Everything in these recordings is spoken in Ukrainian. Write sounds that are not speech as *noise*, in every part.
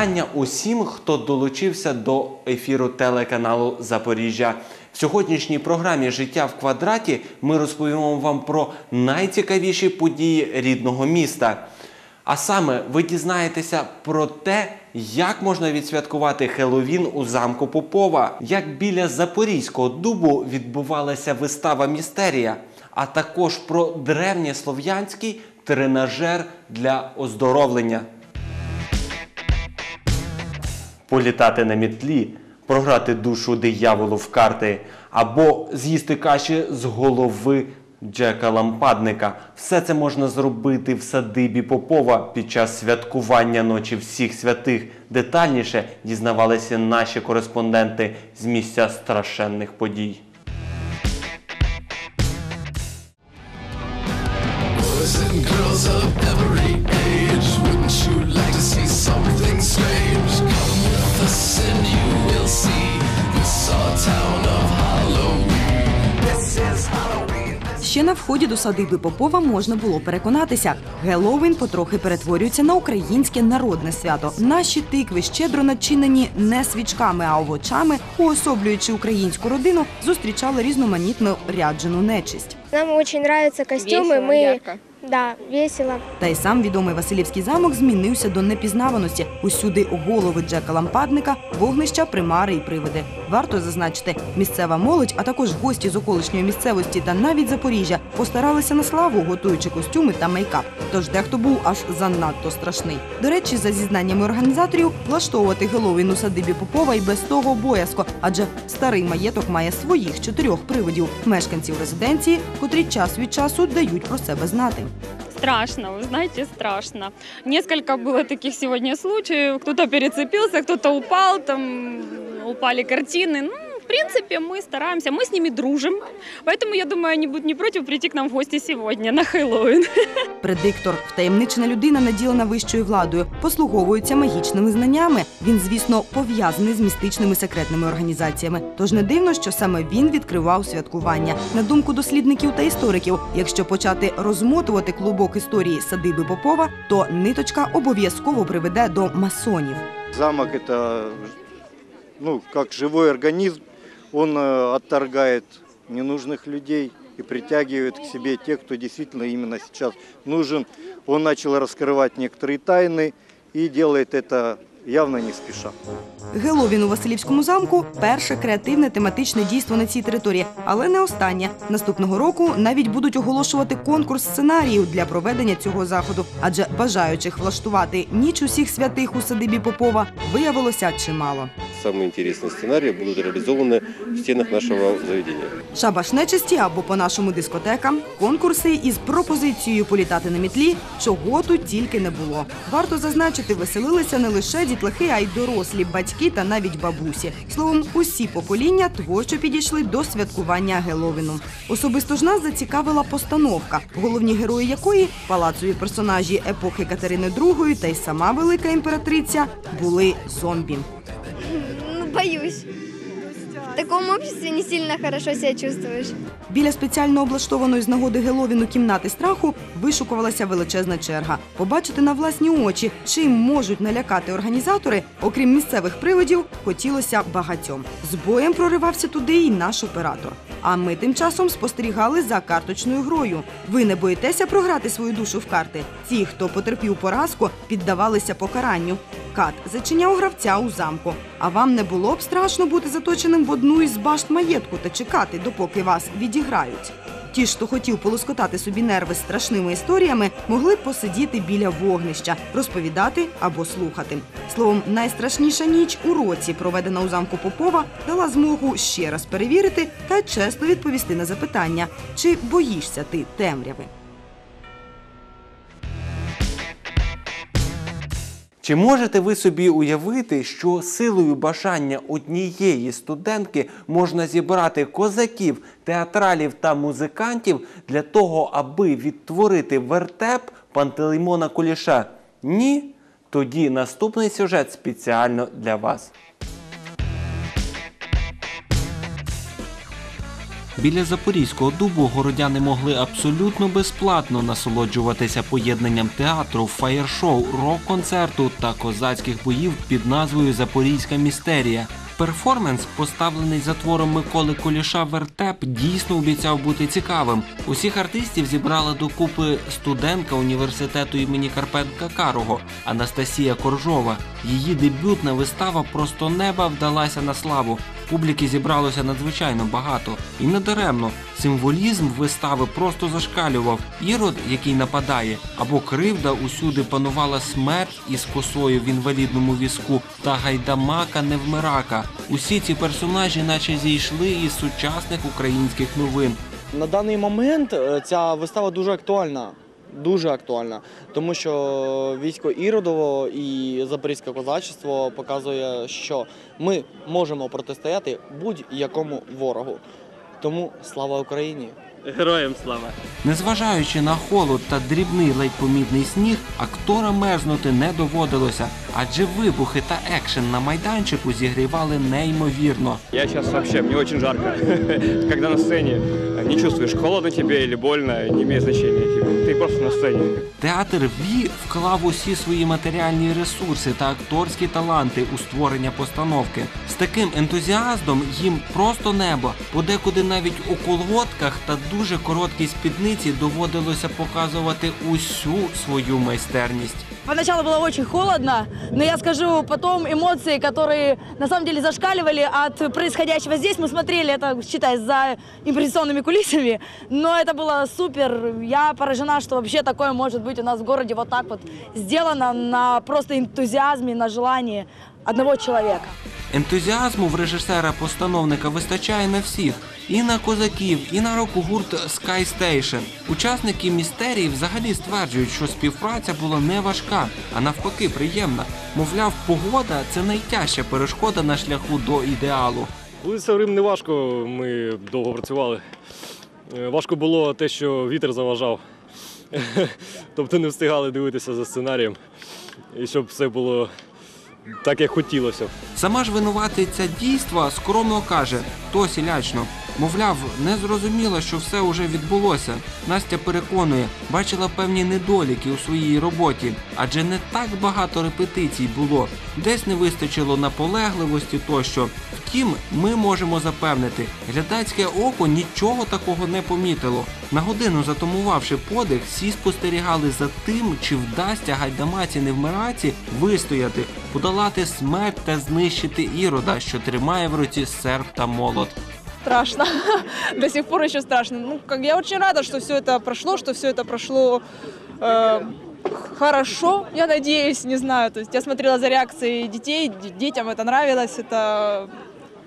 Вітання усім, хто долучився до ефіру телеканалу Запоріжжя. В сьогоднішній програмі Життя в квадраті ми розповімо вам про найцікавіші події рідного міста. А саме ви дізнаєтеся про те, як можна відсвяткувати Хеллоуін у замку Попова, як біля Запорізького дубу відбувалася вистава Містерія, а також про древньослов'янський тренажер для оздоровлення. Політати на мітлі, програти душу дияволу в карти або з'їсти каші з голови Джека Лампадника. Все це можна зробити в садибі Попова під час святкування ночі всіх святих. Детальніше дізнавалися наші кореспонденти з місця страшенних подій. Girls of Ще на вході до садиби Попова можна було переконатися. Геловін потрохи перетворюється на українське народне свято. Наші тикви щедро начинені не свічками, а овочами, уособлюючи українську родину, зустрічали різноманітну ряджену нечисть. Нам дуже нравятся костюми. Ярко. Да, весело. Та й сам відомий Василівський замок змінився до непізнаваності. Усюди голови Джека Лампадника, вогнища, примари і привиди. Варто зазначити, місцева молодь, а також гості з околишньої місцевості та навіть Запоріжжя постаралися на славу, готуючи костюми та мейкап. Тож дехто був аж занадто страшний. До речі, за зізнаннями організаторів, влаштовувати Геловін у садибі Попова і без того боязко, адже старий маєток має своїх чотирьох привидів мешканців резиденції, котрі час від часу дають про себе знати. Страшно, вы знаете, страшно. Несколько было таких сегодня случаев. Кто-то перецепился, кто-то упал, там упали картины. Ну, в принципе, мы стараемся, мы с ними дружим. Поэтому, я думаю, они будут не против прийти к нам в гости сегодня на Хэллоуин. Предиктор, втаємничена людина, наділена вищою владою, послуговується магічними знаннями. Він, звісно, пов'язаний з містичними секретними організаціями. Тож не дивно, що саме він відкривав святкування. На думку дослідників та істориків, якщо почати розмотувати клубок історії садиби Попова, то ниточка обов'язково приведе до масонів. Замок это ну, как живой организм, Он э, отторгает ненужных людей и притягивает к себе тех, кто действительно именно сейчас нужен. Он начал раскрывать некоторые тайны и делает это явно не спеша. Геловін у Василівському замку перше креативне тематичне дійство на цій території, але не останнє. Наступного року навіть будуть оголошувати конкурс сценаріїв для проведення цього заходу, адже бажаючих влаштувати ніч усіх святих у садибі Попова виявилося чимало. Самые интересные сценарии будут реализованы в стенах нашего заведения. Шабаш нечисті або по-нашому дискотека, конкурси із пропозицією політати на мітлі, чого тут тільки не було. Варто зазначити, веселилися не лише дітлахи, а й дорослі батьки та навіть бабусі. Словом, усі покоління творчо підійшли до святкування Геловіну. Особисто ж нас зацікавила постановка, головні герої якої палацові персонажі епохи Катерини II та й сама велика імператриця були зомбі. Ну, боюсь. В таком обществе не сильно хорошо себя чувствуешь. Біля спеціально облаштованої з нагоди Геловіну кімнати страху вишукувалася величезна черга. Побачити на власні очі, чим можуть налякати організатори, окрім місцевих привидів, хотілося багатьом. З боєм проривався туди і наш оператор. А ми тим часом спостерігали за карточною грою. Ви не боїтеся програти свою душу в карти? Ті, хто потерпів поразку, піддавалися покаранню. Кат зачиняв гравця у замку. А вам не було б страшно бути заточеним в одну із башт маєтку та чекати, допоки вас відіграють. Ті, хто хотів полоскотати собі нерви страшними історіями, могли б посидіти біля вогнища, розповідати або слухати. Словом, найстрашніша ніч у році, проведена у замку Попова, дала змогу ще раз перевірити та чесно відповісти на запитання, чи боїшся ти темряви. Чи можете ви собі уявити, що силою бажання однієї студентки можна зібрати козаків, театралів та музикантів для того, аби відтворити вертеп Пантелеймона Куліша? Ні? Тоді наступний сюжет спеціально для вас. Біля Запорізького дубу городяни могли абсолютно безплатно насолоджуватися поєднанням театру, фаєр-шоу, рок-концерту та козацьких боїв під назвою Запорізька містерія. Перформанс, поставлений за твором Миколи Коліша Вертеп, дійсно обіцяв бути цікавим. Усіх артистів зібрала докупи студентка університету імені Карпенка Карого Анастасія Коржова. Її дебютна вистава Просто неба вдалася на славу. Публіки зібралося надзвичайно багато. І не даремно. Символізм вистави просто зашкалював. Ірод, який нападає, або кривда усюди панувала смерть із косою в інвалідному візку та гайдамака невмирака. Усі ці персонажі, наче зійшли із сучасних українських новин. На даний момент е, ця вистава дуже актуальна. Дуже актуальна, тому що військо Іродово і Запорізьке козачество показує, що ми можемо протистояти будь-якому ворогу. Тому слава Україні! Героям слава! Незважаючи на холод та дрібний ледь помітний сніг, актора мерзнути не доводилося, адже вибухи та екшен на майданчику зігрівали неймовірно. Я сейчас вообще, мне очень жарко. *laughs* Когда на сцене не чувствуешь, холодно тебе или больно, не имеет значения. Типа, Ты просто на сцене. Театр ВІ вклав усі свої матеріальні ресурси та акторські таланти у створення постановки. З таким ентузіазмом їм просто небо. Подекуди навіть у колготках та дуже короткій спідниці доводилося показувати усю свою майстерність. Поначалу было очень холодно, но я скажу потом эмоции, которые на самом деле зашкаливали от происходящего здесь. Мы смотрели это, считай, за импровизационными кулисами, но это было супер. Я поражена, что вообще такое может быть у нас в городе вот так вот сделано на просто энтузиазме, на желании одного человека. Ентузіазму в режисера-постановника вистачає на всіх. І на козаків, і на рок-гурт Sky Station. Учасники містерії взагалі стверджують, що співпраця була не важка, а навпаки приємна. Мовляв, погода це найтяжча перешкода на шляху до ідеалу. Вулиця Рим не важко, ми довго працювали. Е, Важко було те, що вітер заважав. *laughs* Тобто не встигали дивитися за сценарієм. І щоб все було так, як хотілося. Сама ж винуватиця дійства скромно каже, то сілячно. Мовляв, не зрозуміла, що все уже відбулося. Настя переконує, бачила певні недоліки у своїй роботі, адже не так багато репетицій було, десь не вистачило наполегливості тощо. Втім, ми можемо запевнити, глядацьке око нічого такого не помітило. На годину затумувавши подих, всі спостерігали за тим, чи вдасться гайдамаці невмираці вистояти, подолати смерть та знищити ірода, що тримає в руці серп та молот. Страшно. *laughs* До сих пор еще страшно. Ну, как я очень рада, что все это прошло, что все это прошло э, хорошо, я надеюсь, не знаю. То есть я смотрела за реакцией детей, детям это нравилось, это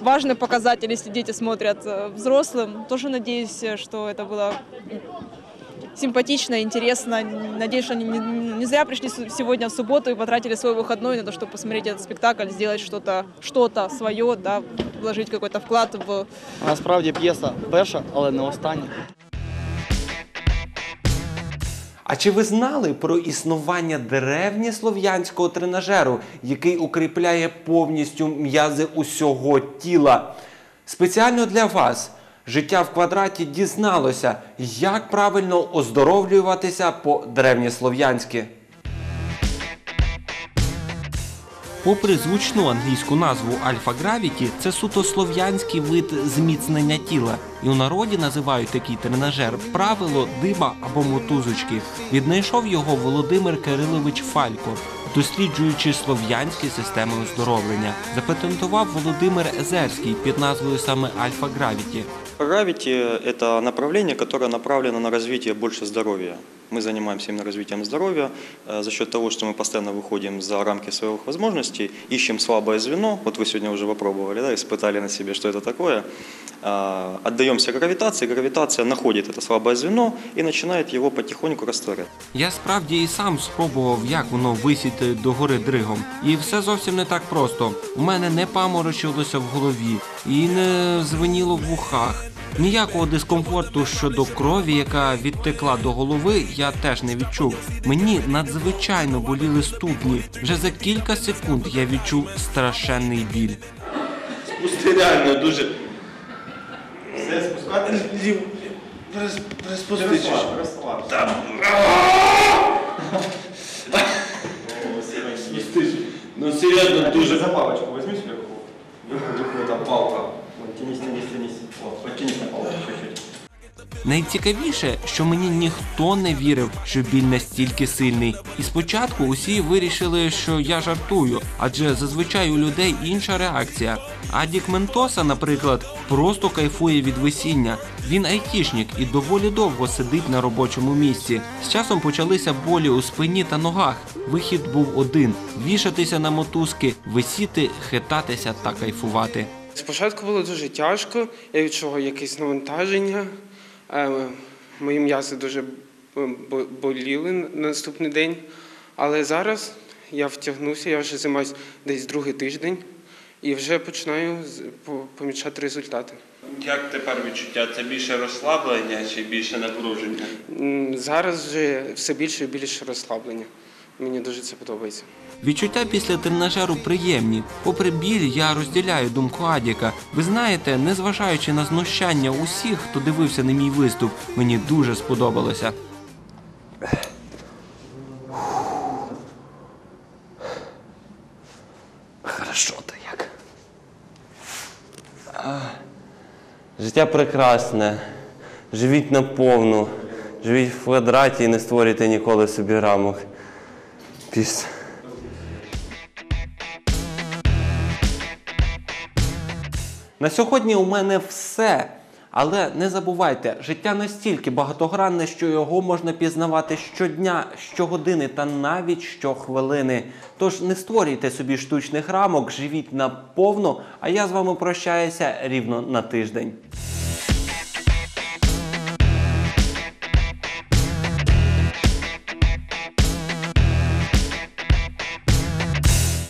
важный показатель, если дети смотрят э, взрослым. Тоже надеюсь, что это было симпатично, интересно. Надеюсь, что они не, не зря пришли сегодня в субботу и потратили свой выходной на то, чтобы посмотреть этот спектакль, сделать что-то что свое, да, вложить какой-то вклад в Насправді п'єса перша, але не остання. А чи ви знали про існування древньослов'янського тренажеру, який укріпляє повністю м'язи усього тіла? Спеціально для вас життя в квадраті дізналося, як правильно оздоровлюватися по древньослов'янськи. Попри звучну англійську назву Альфа Гравіті, це суто слов'янський вид зміцнення тіла. І у народі називають такий тренажер правило диба або мотузочки. Віднайшов його Володимир Кирилович Фалько, досліджуючи слов'янські системи оздоровлення. Запатентував Володимир Езерський під назвою саме Альфа Гравіті. Это направление, которое направлено на развитие больше здоровья. Мы занимаемся именно развитием здоровья э, за счет того, что мы постоянно выходим за рамки своих возможностей, ищем слабое звено. Вот вы сегодня уже попробовали, да, испытали на себе, что это такое. А, Отдаемся гравитации, гравитация находит это слабое звено и начинает его потихоньку растворять. Я справді і сам спробував, як воно висіти догори дригом. І все зовсім не так просто. У мене не паморочилося в голові і не звеніло в вухах. Ніякого дискомфорту щодо крові, яка відтекла до голови, я теж не відчув. Мені надзвичайно боліли ступні. Вже за кілька секунд я відчув страшенний біль. Спусти реально дуже Все, спускатись. Приспусти Там. Ну серйозно, дуже. За Найцікавіше, що мені ніхто не вірив, що біль настільки сильний. І спочатку усі вирішили, що я жартую, адже зазвичай у людей інша реакція. Адік Ментоса, наприклад, просто кайфує від весіння. Він айтішник і доволі довго сидить на робочому місці. З часом почалися болі у спині та ногах. Вихід був один: вішатися на мотузки, висіти, хитатися та кайфувати. Спочатку було дуже тяжко, я відчував якесь навантаження. Е, Мої м'язи дуже боліли на наступний день. Але зараз я втягнувся, я вже займаюся десь другий тиждень і вже починаю помічати результати. Як тепер відчуття? Це більше розслаблення чи більше напруження? Зараз вже все більше і більше розслаблення. Мені дуже це подобається. Відчуття після тренажеру приємні. Попри біль, я розділяю думку Адіка. Ви знаєте, незважаючи на знущання усіх, хто дивився на мій виступ, мені дуже сподобалося. Хорошо то як. Життя прекрасне. Живіть наповну. Живіть в квадраті і не створюйте ніколи собі рамок. Піс. На сьогодні у мене все. Але не забувайте, життя настільки багатогранне, що його можна пізнавати щодня, щогодини та навіть щохвилини. Тож не створюйте собі штучних рамок, живіть наповну, а я з вами прощаюся рівно на тиждень.